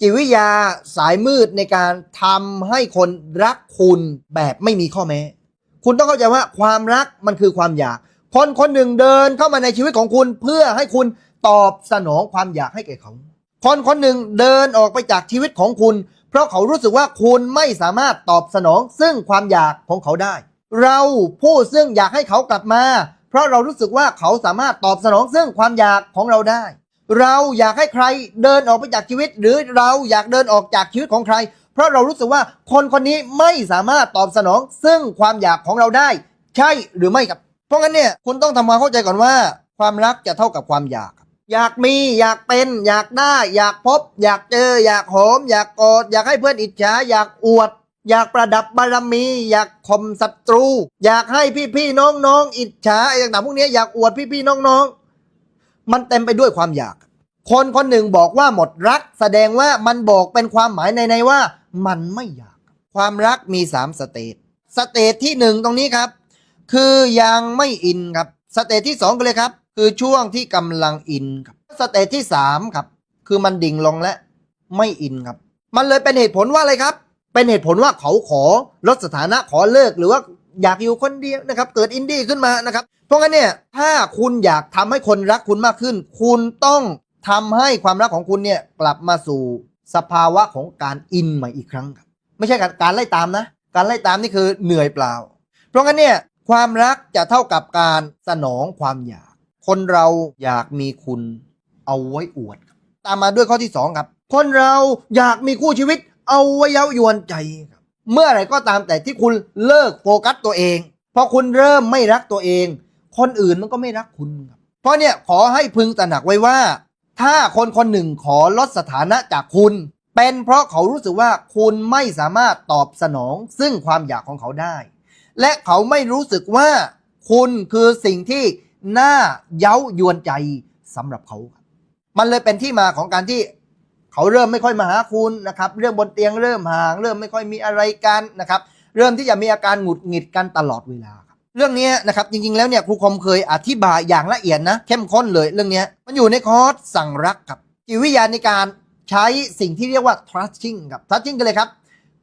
จิตวิทยาสายมืดในการทำให้คนรักคุณแบบไม่มีข้อแม้ คุณต้องเข้าใจว่าความรักมันคือความอยาก คนคนหนึ่งเดินเข้ามาในชีวิตของคุณเพื่อให้คุณตอบสนองความอยากให้แก่เขา คนคนหนึ่งเดินออกไปจากชีวิตของคุณ เพราะเขารู้สึกว่าคุณไม่สามารถตอบสนองซึ่งความอยากของเขาได้ เราผู้ซึ่งอยากให้เขากลับมา เพราะเรารู้สึกว่าเขาสามารถตอบสนองซึ่งความอยากของเราได้ เราอยากให้ใครเดินออกไปจากชีวิต หรือเราอยากเดินออกจากชีวิตของใคร เพราะเรารู้สึกว่าคนคนนี้ไม่สามารถตอบสนอง ซึ่งความอยากของเราได้ ใช่หรือไม่ครับ เพราะงั้นเนี่ยคุณต้องทำความเข้าใจก่อนว่า ความรักจะเท่ากับความอยาก อยากมีอยากเป็น อยากได้ อยากพบ อยากเจอ อยากหอม อยากกอดอยากให้เพื่อนอิจฉาอยากอวด อยากประดับบารมี อยากข่มศัตรู อยากให้พี่ๆน้องๆอิจฉาไอ้ต่างๆพวกนี้อยากอวดพี่ๆน้องๆ มันเต็มไปด้วยความอยาก คนคนหนึ่งบอกว่าหมดรัก แสดงว่ามันบอกเป็นความหมายในในว่า มันไม่อยาก ความรักมีสามสเตจสเตจที่หนึ่งตรงนี้ครับ คือยังไม่อินครับสเตจที่สองกันเลยครับ คือช่วงที่กำลังอินครับสเตจที่สามครับ คือมันดิ่งลงและไม่อินครับ มันเลยเป็นเหตุผลว่าอะไรครับ เป็นเหตุผลว่าเขาขอลดสถานะขอเลิกหรือว่า อยากอยู่คนเดียวนะครับ เกิดอินดี้ขึ้นมานะครับ เพราะงั้นเนี่ยถ้าคุณอยากทำให้คนรักคุณมากขึ้น คุณต้องทำให้ความรักของคุณเนี่ยกลับมาสู่สภาวะของการอินใหม่อีกครั้งครับไม่ใช่การการไล่ตามนะ การไล่ตามนี่คือเหนื่อยเปล่า เพราะงั้นเนี่ยความรักจะเท่ากับการสนองความอยาก คนเราอยากมีคุณเอาไว้อวด ตามมาด้วยข้อที่สองครับ คนเราอยากมีคู่ชีวิตเอาไว้เย้ายวนใจ เมื่อไหร่ก็ตามแต่ที่คุณเลิกโฟกัสตัวเองพอคุณเริ่มไม่รักตัวเอง คนอื่นมันก็ไม่รักคุณครับเพราะเนี่ยขอให้พึงตระหนักไว้ว่า ถ้าคนคนหนึ่งขอลดสถานะจากคุณ เป็นเพราะเขารู้สึกว่าคุณไม่สามารถตอบสนองซึ่งความอยากของเขาได้ และเขาไม่รู้สึกว่าคุณคือสิ่งที่น่าเย้ายวนใจสำหรับเขาครับมันเลยเป็นที่มาของการที่ เขาเริ่มไม่ค่อยมาหาคุณนะครับเรื่องบนเตียงเริ่มห่าง เริ่มไม่ค่อยมีอะไรกันนะครับเริ่มที่จะมีอาการหงุดหงิดกันตลอดเวลาครับเรื่องนี้นะครับจริงๆแล้วเนี่ยครูคมเคยอธิบายอย่างละเอียดนะเข้มข้นเลยเรื่องนี้มันอยู่ในคอร์สสั่งรักครับจิตวิทยาในการใช้สิ่งที่เรียกว่า trusting ครับ trusting กันเลยครับ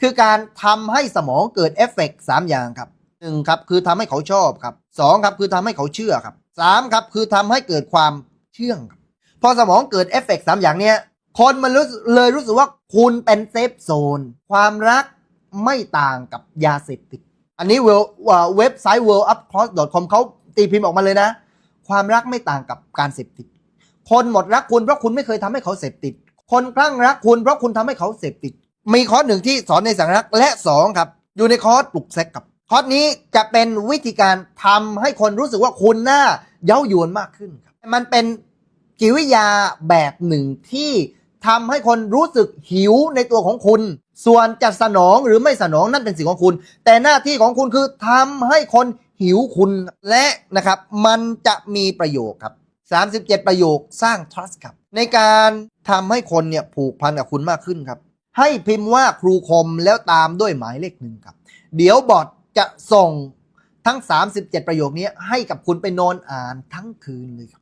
คือการทำให้สมองเกิดเอฟเฟกต์สามอย่างครับหนึ่งครับคือทำให้เขาชอบครับสองครับคือทำให้เขาเชื่อครับสามครับคือทำให้เกิดความเชื่องครับพอสมองเกิดเอฟเฟกต์สามอย่างเนี้ย คนมันรู้เลยรู้สึกว่าคุณเป็นเซฟโซน ความรักไม่ต่างกับยาเสพติด อันนี้เว็บเวบไซต์ worldupcross.com เขาตีพิมพ์ออกมาเลยนะ ความรักไม่ต่างกับการเสพติด คนหมดรักคุณเพราะคุณไม่เคยทำให้เขาเสพติด คนคลั่งรักคุณเพราะคุณทำให้เขาเสพติด มีคอร์สหนึ่งที่สอนในสังรักและสองครับ อยู่ในคอร์สปลุกเซ็กครับ คอร์สนี้จะเป็นวิธีการทำให้คนรู้สึกว่าคุณน่าเย้ายวนมากขึ้นครับ มันเป็นจิตวิทยาแบบหนึ่งที่ ทำให้คนรู้สึกหิวในตัวของคุณ ส่วนจะสนองหรือไม่สนองนั่นเป็นสิ่งของคุณ แต่หน้าที่ของคุณคือทำให้คนหิวคุณและนะครับ มันจะมีประโยชน์ครับ37 ประโยคสร้าง trust ครับ ในการทำให้คนเนี่ยผูกพันกับคุณมากขึ้นครับ ให้พิมพ์ว่าครูคมแล้วตามด้วยหมายเลขหนึ่งครับ เดี๋ยวบอทจะส่งทั้ง 37 ประโยคนี้ให้กับคุณไปนอนอ่านทั้งคืนเลยครับ